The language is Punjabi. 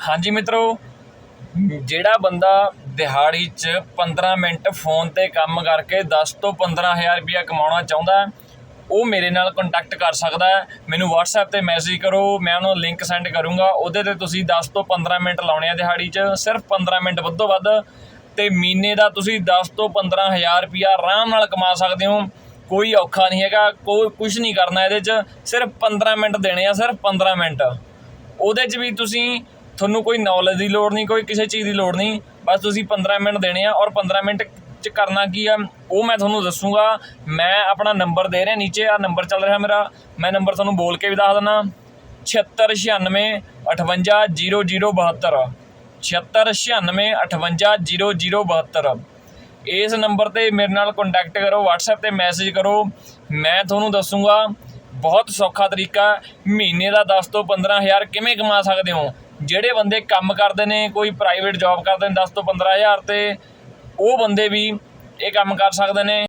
ਹਾਂਜੀ ਮਿੱਤਰੋ, ਜਿਹੜਾ ਬੰਦਾ ਦਿਹਾੜੀ 'ਚ 15 ਮਿੰਟ ਫੋਨ ਤੇ ਕੰਮ ਕਰਕੇ 10 ਤੋਂ 15000 ਰੁਪਇਆ ਕਮਾਉਣਾ ਚਾਹੁੰਦਾ ਉਹ ਮੇਰੇ ਨਾਲ ਕੰਟੈਕਟ ਕਰ ਸਕਦਾ ਹੈ। ਮੈਨੂੰ WhatsApp ਤੇ ਮੈਸੇਜ ਕਰੋ, ਮੈਂ ਉਹਨੂੰ ਲਿੰਕ ਸੈਂਡ ਕਰੂੰਗਾ। ਉਹਦੇ ਤੇ ਤੁਸੀਂ 10 ਤੋਂ 15 ਮਿੰਟ ਲਾਉਣੇ ਆ ਦਿਹਾੜੀ 'ਚ, ਸਿਰਫ 15 ਮਿੰਟ ਵੱਧੋ ਵੱਧ। ਤੇ ਮਹੀਨੇ ਦਾ ਤੁਸੀਂ 10 ਤੋਂ 15000 ਰੁਪਇਆ ਆਰਾਮ ਨਾਲ ਕਮਾ ਸਕਦੇ ਹੋ। ਕੋਈ ਔਖਾ ਨਹੀਂ ਹੈਗਾ, ਕੋਈ ਕੁਝ ਨਹੀਂ ਕਰਨਾ ਇਹਦੇ 'ਚ, ਸਿਰਫ 15 ਮਿੰਟ ਦੇਣੇ ਆ, ਸਿਰਫ 15 ਮਿੰਟ। ਉਹਦੇ 'ਚ ਵੀ ਤੁਸੀਂ ਤੁਹਾਨੂੰ ਕੋਈ ਨੌਲੇਜ ਦੀ ਲੋੜ ਨਹੀਂ, ਕੋਈ ਕਿਸੇ ਚੀਜ਼ ਦੀ ਲੋੜ ਨਹੀਂ। ਬਸ ਤੁਸੀਂ 15 ਮਿੰਟ ਦੇਣੇ ਆ ਔਰ 15 ਮਿੰਟ 'ਚ ਕਰਨਾ ਕੀ ਆ? ਉਹ ਮੈਂ ਤੁਹਾਨੂੰ ਦੱਸੂਗਾ। ਮੈਂ ਆਪਣਾ ਨੰਬਰ ਦੇ ਰਿਹਾ ਨੀਚੇ ਆ ਨੰਬਰ ਚੱਲ ਰਿਹਾ ਮੇਰਾ। ਮੈਂ ਨੰਬਰ ਤੁਹਾਨੂੰ ਬੋਲ ਕੇ ਵੀ ਦੱਸ ਦਿੰਦਾ 7696 580072 7696 580072 ਇਸ ਨੰਬਰ ਤੇ ਮੇਰੇ ਨਾਲ ਕੰਟੈਕਟ ਕਰੋ, WhatsApp ਤੇ ਮੈਸੇਜ ਕਰੋ। ਮੈਂ ਤੁਹਾਨੂੰ ਦੱਸੂਗਾ, ਬਹੁਤ ਸੌਖਾ ਤਰੀਕਾ। ਮਹੀਨੇ ਦਾ 10 ਤੋਂ 15000 ਕਿਵੇਂ ਕਮਾ ਸਕਦੇ ਹੋ? ਜਿਹੜੇ ਬੰਦੇ ਕੰਮ ਕਰਦੇ ਨੇ, ਕੋਈ ਪ੍ਰਾਈਵੇਟ ਜੌਬ ਕਰਦੇ ਨੇ 10 ਤੋਂ 15000 ਤੇ ਉਹ ਬੰਦੇ ਵੀ ਇਹ ਕੰਮ ਕਰ ਸਕਦੇ ਨੇ।